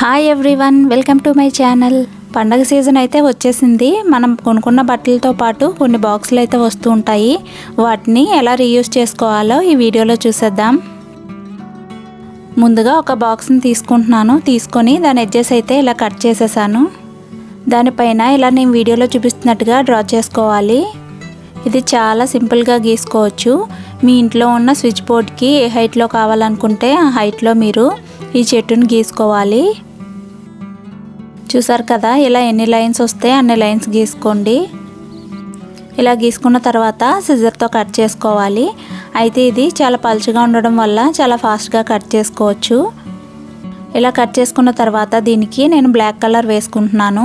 Hi everyone welcome to my channel పండగ season అయితే వచ్చేసింది. మనం కొనుక్కున్న బట్టలతో పాటు కొన్ని బాక్సులు అయితే వస్తూ ఉంటాయి. వాటిని ఎలా రీయూస్ చేసుకోవాలో ఈ వీడియోలో చూసేద్దాం. ముందుగా ఒక బాక్స్ని తీసుకుంటున్నాను. తీసుకొని దాని ఎడ్జెస్ అయితే ఇలా కట్ చేసేసాను. దానిపైన ఇలా నేను వీడియోలో చూపిస్తున్నట్టుగా డ్రా చేసుకోవాలి. ఇది చాలా సింపుల్గా గీసుకోవచ్చు. మీ ఇంట్లో ఉన్న స్విచ్ బోర్డ్కి ఏ హైట్లో కావాలనుకుంటే ఆ హైట్లో మీరు ఈ చెట్టుని గీసుకోవాలి. చూసారు కదా ఇలా ఎన్ని లైన్స్ వస్తే అన్ని లైన్స్ గీసుకోండి. ఇలా గీసుకున్న తర్వాత సిజర్తో కట్ చేసుకోవాలి. అయితే ఇది చాలా పలుచగా ఉండడం వల్ల చాలా ఫాస్ట్గా కట్ చేసుకోవచ్చు. ఇలా కట్ చేసుకున్న తర్వాత దీనికి నేను బ్లాక్ కలర్ వేసుకుంటున్నాను.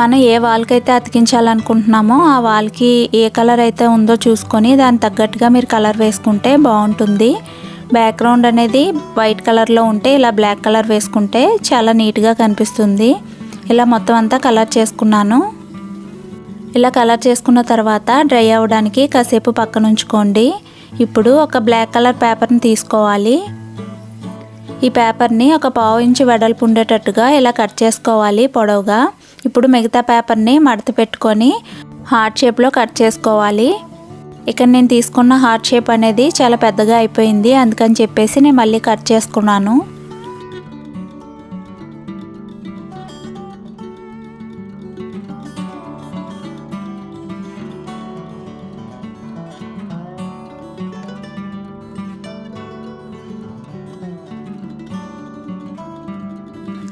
మనం ఏ వాల్కి అయితే అతికించాలనుకుంటున్నామో ఆ వాల్కి ఏ కలర్ అయితే ఉందో చూసుకొని దానికి తగ్గట్టుగా మీరు కలర్ వేసుకుంటే బాగుంటుంది. బ్యాక్గ్రౌండ్ అనేది వైట్ కలర్లో ఉంటే ఇలా బ్లాక్ కలర్ వేసుకుంటే చాలా నీట్గా కనిపిస్తుంది. ఇలా మొత్తం అంతా కలర్ చేసుకున్నాను. ఇలా కలర్ చేసుకున్న తర్వాత డ్రై అవ్వడానికి కాసేపు పక్కన ఉంచుకోండి. ఇప్పుడు ఒక బ్లాక్ కలర్ పేపర్ని తీసుకోవాలి. ఈ పేపర్ని ఒక పావు ఇంచు వెడల్పు ఉండేటట్టుగా ఇలా కట్ చేసుకోవాలి పొడవుగా. ఇప్పుడు మిగతా పేపర్ని మడత పెట్టుకొని హార్ట్ షేప్లో కట్ చేసుకోవాలి. ఇక్కడ నేను తీసుకున్న హార్ట్ షేప్ అనేది చాలా పెద్దగా అయిపోయింది. అందుకని చెప్పేసి నేను మళ్ళీ కట్ చేసుకున్నాను.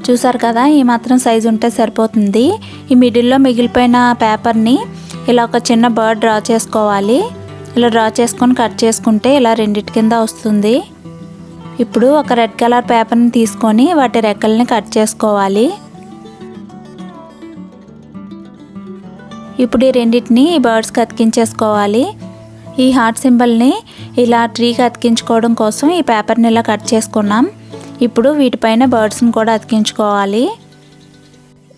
చూసారు కదా ఈ మాత్రం సైజు ఉంటే సరిపోతుంది. ఈ మిడిల్లో మిగిలిపోయిన పేపర్ని ఇలా ఒక చిన్న బర్డ్ డ్రా చేసుకోవాలి. ఇలా డ్రా చేసుకొని కట్ చేసుకుంటే ఇలా రెండిటి కింద వస్తుంది. ఇప్పుడు ఒక రెడ్ కలర్ పేపర్ని తీసుకొని వాటి రెక్కల్ని కట్ చేసుకోవాలి. ఇప్పుడు ఈ రెండింటిని ఈ బర్డ్స్కి అతికించేసుకోవాలి. ఈ హార్ట్ సింబల్ని ఇలా ట్రీకి అతికించుకోవడం కోసం ఈ పేపర్ని ఇలా కట్ చేసుకున్నాం. ఇప్పుడు వీటిపైన బర్డ్స్ని కూడా అతికించుకోవాలి.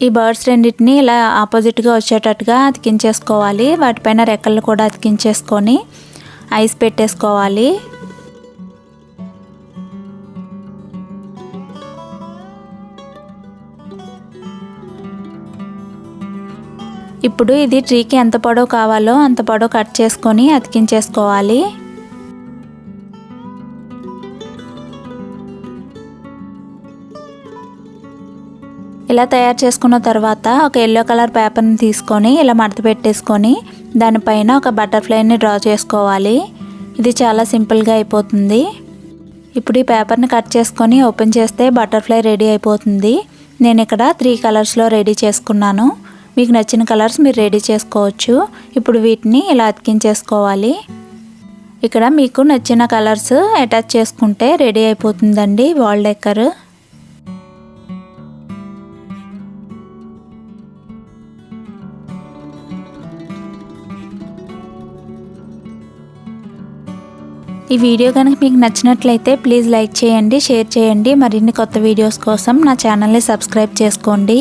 ఈ బర్డ్స్ రెండింటిని ఇలా ఆపోజిట్గా వచ్చేటట్టుగా అతికించేసుకోవాలి. వాటిపైన రెక్కలు కూడా అతికించేసుకొని ఐస్ పెట్టేసుకోవాలి. ఇప్పుడు ఇది ట్రీకి ఎంత పొడవు కావాలో అంత పొడవు కట్ చేసుకొని అతికించేసుకోవాలి. ఇలా తయారు చేసుకున్న తర్వాత ఒక ఎల్లో కలర్ పేపర్ని తీసుకొని ఇలా మడత పెట్టేసుకొని దానిపైన ఒక బటర్ఫ్లైని డ్రా చేసుకోవాలి. ఇది చాలా సింపుల్గా అయిపోతుంది. ఇప్పుడు ఈ పేపర్ని కట్ చేసుకొని ఓపెన్ చేస్తే బటర్ఫ్లై రెడీ అయిపోతుంది. నేను ఇక్కడ త్రీ కలర్స్లో రెడీ చేసుకున్నాను. మీకు నచ్చిన కలర్స్ మీరు రెడీ చేసుకోవచ్చు. ఇప్పుడు వీటిని ఇలా అతికించేసుకోవాలి. ఇక్కడ మీకు నచ్చిన కలర్స్ అటాచ్ చేసుకుంటే రెడీ అయిపోతుందండి వాల్ డెక్కర్ ఈ వీడియో కనుక మీకు నచ్చినట్లయితే ప్లీజ్ లైక్ చేయండి షేర్ చేయండి. మరిన్ని కొత్త వీడియోస్ కోసం నా ఛానల్ని సబ్స్క్రైబ్ చేసుకోండి.